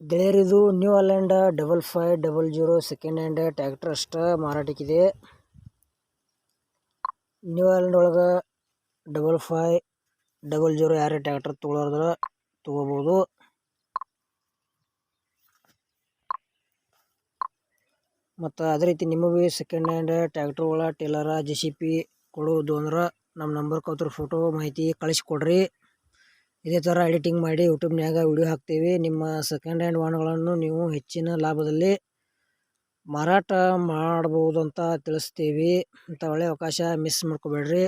ಗೆಳೆಯರಿದು new Holland double five double zero second hand tractor ಅಷ್ಟ ಮಾರಾಟಕ್ಕಿದೆ. New Holland ಒಳಗೆ double five double zero ಯಾರೇ tractor ತೊಗೊಳೋದ್ರ ತೊಗೋಬೋದು. ಮತ್ತು ಅದೇ ರೀತಿ ನಿಮಗೆ ಸೆಕೆಂಡ್ ಹ್ಯಾಂಡ್ ಟ್ಯಾಕ್ಟ್ರುಗಳ ಟೇಲರ ಜೆ ಸಿ ಪಿ ಕೊಡೋದು ಅಂದ್ರೆ ನಮ್ಮ ನಂಬರ್ ಕೊತ್ರ ಫೋಟೋ ಮಾಹಿತಿ ಕಳಿಸ್ಕೊಡ್ರಿ. ಇದೇ ಥರ ಎಡಿಟಿಂಗ್ ಮಾಡಿ ಯೂಟ್ಯೂಬ್ನ್ಯಾಗ ವಿಡಿಯೋ ಹಾಕ್ತೀವಿ. ನಿಮ್ಮ ಸೆಕೆಂಡ್ ಹ್ಯಾಂಡ್ ವಾಹನಗಳನ್ನು ನೀವು ಹೆಚ್ಚಿನ ಲಾಭದಲ್ಲಿ ಮಾರಾಟ ಮಾಡ್ಬೋದು ಅಂತ ತಿಳಿಸ್ತೀವಿ. ಅಂತ ಒಳ್ಳೆಯ ಅವಕಾಶ ಮಿಸ್ ಮಾಡ್ಕೋಬೇಡ್ರಿ.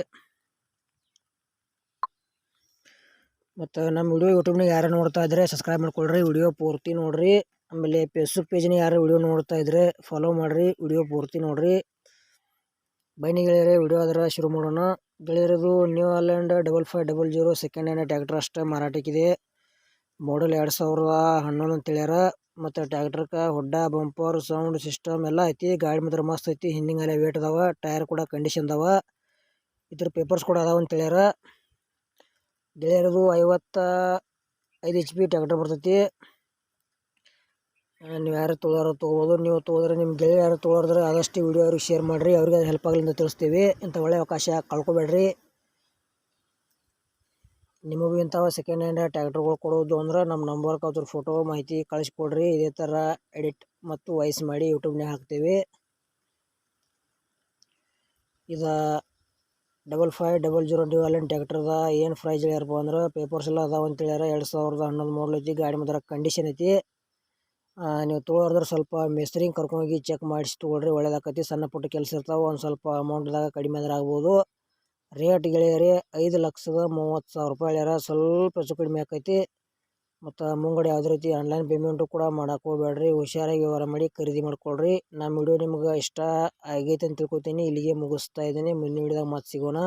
ಮತ್ತು ನಮ್ಮ ವಿಡಿಯೋ ಯೂಟ್ಯೂಬ್ನಾಗ ಯಾರು ನೋಡ್ತಾ ಇದ್ದರೆ ಸಬ್ಸ್ಕ್ರೈಬ್ ಮಾಡ್ಕೊಳ್ರಿ. ವಿಡಿಯೋ ಪೂರ್ತಿ ನೋಡಿರಿ. ಆಮೇಲೆ ಫೇಸ್ಬುಕ್ ಪೇಜ್ನ ಯಾರು ವಿಡಿಯೋ ನೋಡ್ತಾ ಇದ್ದರೆ ಫಾಲೋ ಮಾಡಿರಿ. ವಿಡಿಯೋ ಪೂರ್ತಿ ನೋಡಿರಿ. ಬನ್ನಿ ಗೆಳೆಯರೆ, ವಿಡಿಯೋ ಅದರ ಶುರು ಮಾಡೋಣ. ಗೆಳೆಯರದು new Holland double five double zero second hand tractor ಅಷ್ಟೇ ಮಾರಾಟಕ್ಕಿದೆ. ಮಾಡಲ್ ಎರಡು ಸಾವಿರದ ಹನ್ನೊಂದು ಅಂತ ಹೇಳ್ಯಾರ. ಮತ್ತು ಟ್ಯಾಕ್ಟ್ರಕ್ಕೆ ಹೊಡ್ಡ ಬಂಪರ್ ಸೌಂಡ್ ಸಿಸ್ಟಮ್ ಎಲ್ಲ ಐತಿ. ಗಾಡಿ ಮಾತ್ರ ಮಸ್ತ್ ಐತಿ. ಹಿಂದಿಂಗಲೆ ವೇಟ್ ಅದಾವ. ಟೈರ್ ಕೂಡ ಕಂಡೀಷನ್ ಅದಾವ. ಇದ್ರ ಪೇಪರ್ಸ್ ಕೂಡ ಅದಾವ ಅಂತ ಹೇಳ್ಯಾರ. ಗೆಳೆಯರದು ಐವತ್ತ ಐದು ಎಚ್ ಪಿ ಟ್ಯಾಕ್ಟರ್ ಬರ್ತೈತಿ. ನೀವು ಯಾರು ತೊಗೊಳೋರು ತೊಗೋಬೋದು, ನೀವು ತೊಗೋದ್ರೆ ನಿಮ್ಮ ಗೆಳೆಯ ಯಾರು ಆದಷ್ಟು ವೀಡಿಯೋ ಅವ್ರಿಗೆ ಶೇರ್ ಮಾಡಿರಿ, ಅವ್ರಿಗೆ ಅದು ಹೆಲ್ಪ್ ಆಗಲಿ ಅಂತ ತಿಳಿಸ್ತೀವಿ. ಇಂಥ ಒಳ್ಳೆಯ ಅವಕಾಶ ಕಳ್ಕೊಬೇಡ್ರಿ. ನಿಮಗೂ ಇಂಥವು ಸೆಕೆಂಡ್ ಹ್ಯಾಂಡ್ ಟ್ಯಾಕ್ಟರ್ಗಳು ಕೊಡೋದು ಅಂದ್ರೆ ನಮ್ಮ ನಂಬರ್ಗೆ ಅದ್ರ ಫೋಟೋ ಮಾಹಿತಿ ಕಳಿಸ್ಕೊಡ್ರಿ. ಇದೇ ಥರ ಎಡಿಟ್ ಮತ್ತು ವಾಯ್ಸ್ ಮಾಡಿ ಯೂಟ್ಯೂಬ್ನಾಗ ಹಾಕ್ತೀವಿ. ಇದು ಡಬಲ್ ಫೈವ್ ಡಬಲ್ ಜೀರೋ ಡ್ಯೂವಲೆನ್ ಟ್ಯಾಕ್ಟರ್ದ ಏನು ಪ್ರೈಸ್ ಹೇಳ್ಯಾರಪ್ಪ ಅಂದ್ರೆ ಪೇಪರ್ಸ್ ಎಲ್ಲ ಅದಾವ ಅಂತ ಹೇಳ್ಯಾರ. ಎರಡು ಸಾವಿರದ ಹನ್ನೊಂದು ಐತಿ, ಗಾಡಿ ಮಾತ್ರ ಕಂಡೀಷನ್ ಐತಿ. ನೀವು ತೊಗೊಳೋದ್ರೆ ಸ್ವಲ್ಪ ಮಿಸ್ತ್ರಿಂಗ್ ಕರ್ಕೊಂಡೋಗಿ ಚೆಕ್ ಮಾಡಿಸಿ ತೊಗೊಳ್ರಿ, ಒಳ್ಳೇದಾಕತಿ, ಸಣ್ಣ ಪುಟ್ಟ ಕೆಲಸ ಇರ್ತಾವೆ, ಒಂದು ಸ್ವಲ್ಪ ಅಮೌಂಟ್ದಾಗ ಕಡಿಮೆ ಆದ್ರೆ ಆಗ್ಬೋದು. ರೇಟ್ ಗೆಳೆಯರಿ, ಐದು ಲಕ್ಷದ ಮೂವತ್ತು ಸಾವಿರ ರೂಪಾಯಿ ಹೇಳ್ಯಾರ ಸ್ವಲ್ಪ ಹೆಚ್ಚು ಕಡಿಮೆ ಆಕೈತಿ. ಮತ್ತು ಮುಂಗಡೆ ಯಾವುದೇ ರೀತಿ ಆನ್ಲೈನ್ ಪೇಮೆಂಟು ಕೂಡ ಮಾಡೋಕೆ ಹೋಗ್ಬೇಡ್ರಿ ಹುಷಾರಾಗಿ ವ್ಯವಹಾರ ಮಾಡಿ ಖರೀದಿ ಮಾಡ್ಕೊಳ್ರಿ. ನಮ್ಮ ವಿಡಿಯೋ ನಿಮ್ಗೆ ಇಷ್ಟ ಆಗೈತೆ ಅಂತ ತಿಳ್ಕೊತೀನಿ. ಇಲ್ಲಿಗೆ ಮುಗಿಸ್ತಾ ಇದ್ದೀನಿ. ಮುಂದಿನ ವಿಡಿಯೋದಾಗ ಮತ್ತೆ ಸಿಗೋಣ.